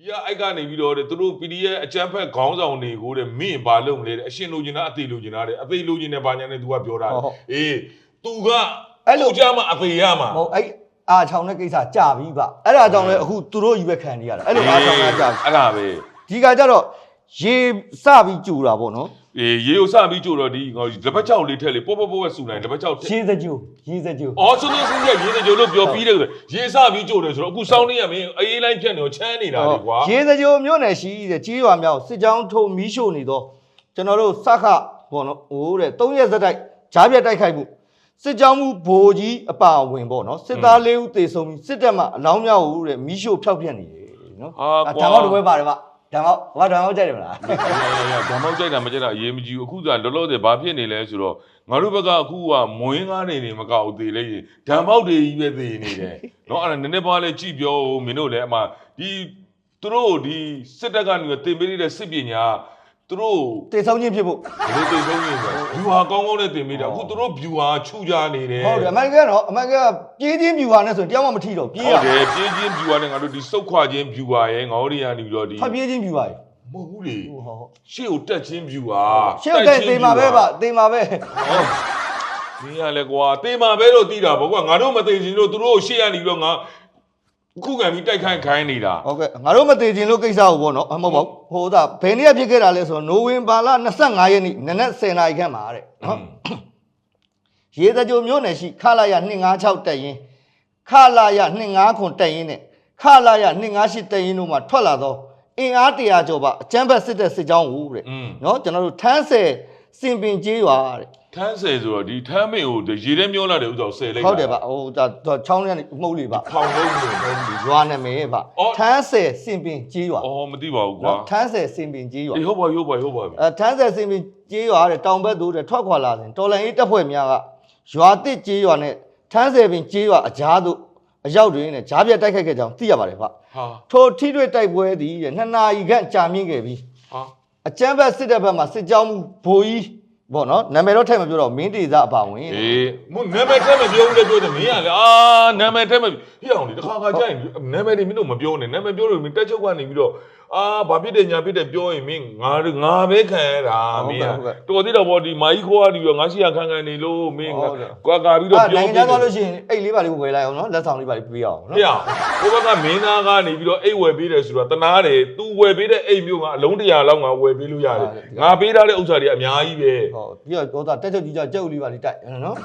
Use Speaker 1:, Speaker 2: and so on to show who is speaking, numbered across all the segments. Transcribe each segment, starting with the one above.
Speaker 1: ဒီကအိုက်ကနေပြီးတော့တဲ့သူတို့ PDF အကြမ်းဖက်ခေါင်းဆောင်တွေကိုတဲ့မင်းဘာလုပ်မလဲတဲ့အရှင်လူကျင်တာအသေးလူကျင်တာတဲ့အသေးလူကျင်တဲ့ဘာညာနဲ့ तू ကပြောတာ
Speaker 2: ဟုတ်ဟုတ်
Speaker 1: အေး तू က
Speaker 2: အဲ့လို
Speaker 1: သူကြမှာအသေးရမှာ
Speaker 2: မဟုတ်အဲ့အာချောင်းတဲ့ကိစ္စကြာပြီပါအဲ့ဒါကြောင့်လည်းအခုသူတို့ကြီးပဲခံနေရတာအဲ့လိုအာချောင်းကကြာပြီ
Speaker 1: အဲ့ဒါပဲ
Speaker 2: ဒီကကြတော့ရေစပြီးကြူတာပေါ့နော်
Speaker 1: အေး ရေကိုစပြီးကြိုတော့ဒီငါလက်ပတ်ချောက်လေးထက်လေပေါ့ပေါ့ပေါ့ပဲစူနိုင်လက်ပတ်ချောက်ထက်
Speaker 2: ရေစကြူရေစကြူ
Speaker 1: အော်စွန်းစွန်းစင်းရရေစကြိုလို့ပြောပြီးတယ်ဆိုရေစပြီးကြိုတယ်ဆိုတော့အခုစောင်းနေရမင်းအေးလိုင်းဖြတ်နေတော့ချမ်းနေတာလေကွာ
Speaker 2: ရေစကြိုမြို့နယ်ရှိတဲ့ကြီးရွာမြောက်စစ်ကြောင်းထုံမီးရှို့နေတော့ကျွန်တော်တို့စခပေါ့နော်ဟိုတဲ့၃ရက်စက်တိုက်ဂျားပြတ်တိုက်ခိုက်မှုစစ်ကြောင်းမှုဘိုလ်ကြီးအပါအဝင်ပေါ့နော်စစ်သားလေးဦးတေဆုံးပြီးစစ်တပ်မှအလောင်းမြောက်ဦးတဲ့မီးရှို့ဖျောက်ပြက်နေတယ်နော်
Speaker 1: ဟာကွာ
Speaker 2: ဓာတ်မောက်တစ်ပွဲပါတယ်ဗျ ဓာတ်မောက်ဘာဓာတ်မောက်ကြိုက်တယ်မလား
Speaker 1: ရရရဓမ္မောက်ကြိုက်တာမကြိုက်တာအရေးမကြီးဘူးအခုကလောလောဆယ်ဘာဖြစ်နေလဲဆိုတော့ငါတို့ဘက်ကအခုကမွေးငါးနေနေမကောက်သေးလေဓမ္မောက်တွေကြီးပဲသေးနေတယ်เนาะအဲ့ဒါနည်းနည်းပါးလေးကြည့်ပြောဦးမင်းတို့လည်းအမှဒီသူတို့ဒီစစ်တပ်ကနေတင်ပေးတဲ့စစ်ပညာ သူတို့
Speaker 2: တေဆုံးချင်းဖြစ်ဖို့
Speaker 1: ဘယ်လိုတင်ဆုံးနေလဲဘျူဟာကောင်းကောင်းနဲ့တင်ပေးတာအခုသူတို့ဘျူဟာခြူကြနေတယ်
Speaker 2: ဟုတ်တယ်အမေရိကန်ကတော့အမေရိကန်ကပြေးချင်းပြူဟာနဲ့ဆိုရင်တယောက်မှမထိတော့ပြေးရ
Speaker 1: ဟုတ်တယ်ပြေးချင်းဘျူဟာနဲ့ငါတို့ဒီစုတ်ခွာချင်းဘျူဟာရဲ့ငေါတွေကနေပြီးတော့ဒီ
Speaker 2: ဖပြေးချင်းပြူဟာ
Speaker 1: မဟုတ်ဘူးလေ
Speaker 2: ဟုတ်ဟုတ်
Speaker 1: ရှေ့ကိုတက်ချင်းဘျူဟာ
Speaker 2: ရှေ့ကဲတေးမှာပဲဗျတေးမှာပဲ
Speaker 1: ဟုတ်မင်းရလဲကွာတေးမှာပဲလို့တီးတာဗောကွာငါတို့မသိချင်လို့သူတို့ကိုရှေ့ကနေပြီးတော့ငါ ခုခံပြီးတိုက်ခိုက်ခိုင်းနေတာ
Speaker 2: ဟုတ်ကဲ့ငါတို့မသေးခြင်းလို့ကိစ္စကိုပေါ့နော်အမဟုတ်ပါဘူးဟိုဒါဘယ်နေ့ဖြစ်ခဲ့တာလဲဆိုတော့နိုဝင်ဘာလ25ရက်နေ့နနက်10:00နာရီခန့်မှာတဲ့နော်ရေစကြိုမြို့နယ်ရှိခလာရ256တက်ရင်ခလာရ259ခွန်တက်ရင်နဲ့ခလာရ258တက်ရင်တို့မှာထွက်လာတော့အင်အား100ကျော်ပါအကျန်းဘက်စစ်တဲ့စစ်ကြောင်းကိုတဲ့
Speaker 1: อืม
Speaker 2: နော်ကျွန်တော်တို့ထန်းဆယ် စင်ပင်ကျေးရွာတဲ့
Speaker 1: ထမ်းဆယ်ဆိုတော့ဒီထမ်းမင်းကိုဒီရေထဲမျောလာတဲ့ဥစ္စာကိုဆယ်လိုက်
Speaker 2: ဟုတ်တယ်ဗျဟိုဒါဒါချောင်းထဲကနေမှုတ်လေးဗျ
Speaker 1: ဖောင်လုံးလို့
Speaker 2: ရွာနာမည်ဗျ
Speaker 1: အော်
Speaker 2: ထန်းဆယ်စင်ပင်ကျေးရွာ
Speaker 1: အော်မသိပါဘူးကွာ
Speaker 2: နော်ထန်းဆယ်စင်ပင်ကျေးရွာ
Speaker 1: အေးဟုတ်ပါဟုတ်ပါဟုတ်ပါပြီ
Speaker 2: အဲထန်းဆယ်စင်ပင်ကျေးရွာတဲ့တောင်ဘက်သို့တဲ့ထွက်ခွာလာစဉ်တော်လန်ရေးတပ်ဖွဲ့များကရွာတစ်ကျေးရွာနဲ့ထန်းဆယ်ပင်ကျေးရွာအကြားသို့အရောက်တွင်တဲ့ဂျားပြတ်တိုက်ခိုက်ခဲ့ကြောင်းသိရပါတယ်ဗျ
Speaker 1: ဟာ
Speaker 2: ထိုထိတွေ့တိုက်ပွဲသည်တဲ့နှစ်နာရီခန့်ကြာမြင့်ခဲ့ပြီး
Speaker 1: ဟာ
Speaker 2: အကျန်းဘက်စစ်တပ်ဘက်မှစစ်ကြောင်းမှုဘိုလ်ကြီး ပေါ့နော်နာမည်တော့ထည့်မပြောတော့မင်းတေစာအပါဝင်တဲ့
Speaker 1: အေးမနာမည်တက်မပြောဘူးလေပြောတယ်မင်းရလေအာနာမည်တက်မဟိအောင်လေတခါခါကြရင်နာမည်တွေမင်းတို့မပြောနဲ့နာမည်ပြောလို့မင်းတက်ချုပ်ကနေပြီးတော့အာဘာဖြစ်တယ်ညာဖြစ်တယ်ပြောရင်မင်းငါငါပဲခံရတာမင်းတော်သေးတော့ဗောဒီမာကြီးခေါ်ရပြီးတော့ငါရှိရခံခံနေလို့မင်းကွာကာပြီးတော့
Speaker 2: အာ
Speaker 1: ပြော
Speaker 2: နိုင်ငံခြားသွားလို့ရှိရင်အိတ်လေးပါလေးကိုဝယ်လိုက်အောင်နော်လက်ဆောင်လေးပါလေးပေးအောင်နော်
Speaker 1: ဟိအောင်ဘိုးဘက်ကမင်းသားကနေပြီးတော့အိတ်ဝယ်ပေးတယ်ဆိုတော့တနာတယ် तू ဝယ်ပေးတဲ့အိတ်မျိုးကအလုံးတရာလောက်ငါဝယ်ပေးလို့ရတယ်ငါပေးထားတဲ့ဥစ္စာတွေအများကြီးပဲ
Speaker 2: ဟောပါဘူးပြီးတော့ဒေါသတက်ချုပ်ကြီးကြကြုတ်လေးပါလေးတိုက်နော်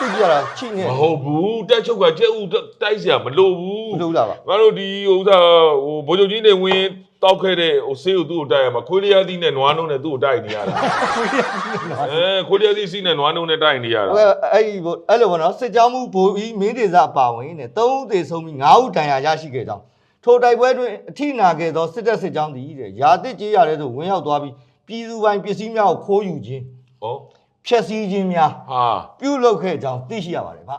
Speaker 2: သူကြတာချိနေ
Speaker 1: မဟုတ်ဘူးတက်ချုပ်ကကျက်ဥတိုက်စရာမလိုဘူး
Speaker 2: မလိုလားပါ
Speaker 1: ငါတို့ဒီဥစ္စာဟိုဘိုးချုပ်ကြီးနေဝင်တောက်ခဲ့တဲ့ဟိုဆေးကိုသူ့ကိုတိုက်ရမှာခွေးလျားသီးနဲ့နွားနှုံးနဲ့သူ့ကိုတိုက်နေရတာအဲခွေးလျားသီးစီးနဲ့နွားနှုံးနဲ့တိုက်နေရတာ
Speaker 2: ဟုတ်အဲ့ဒီအဲ့လိုပေါ့နော်စစ်ကြောင်းမှုဘိုးကြီးမင်းဒေသပါဝင်နဲ့၃ဦးသေဆုံးပြီး၅ဦးဒဏ်ရာရရှိခဲ့ကြောင်းထိုတိုက်ပွဲတွင်အထိနာခဲ့သောစစ်တပ်စစ်ကြောင်းသည်တဲ့ရာသစ်ကြီးရတဲ့သို့ဝင်ရောက်သွားပြီးပြည်သူပိုင်ပစ္စည်းများကိုခိုးယူခြင်း ဖျက်ဆီးခြင်းများ
Speaker 1: ဟာ
Speaker 2: ပြုလုပ်ခဲ့ကြောင်းသိရှိရပါတယ်ဗျ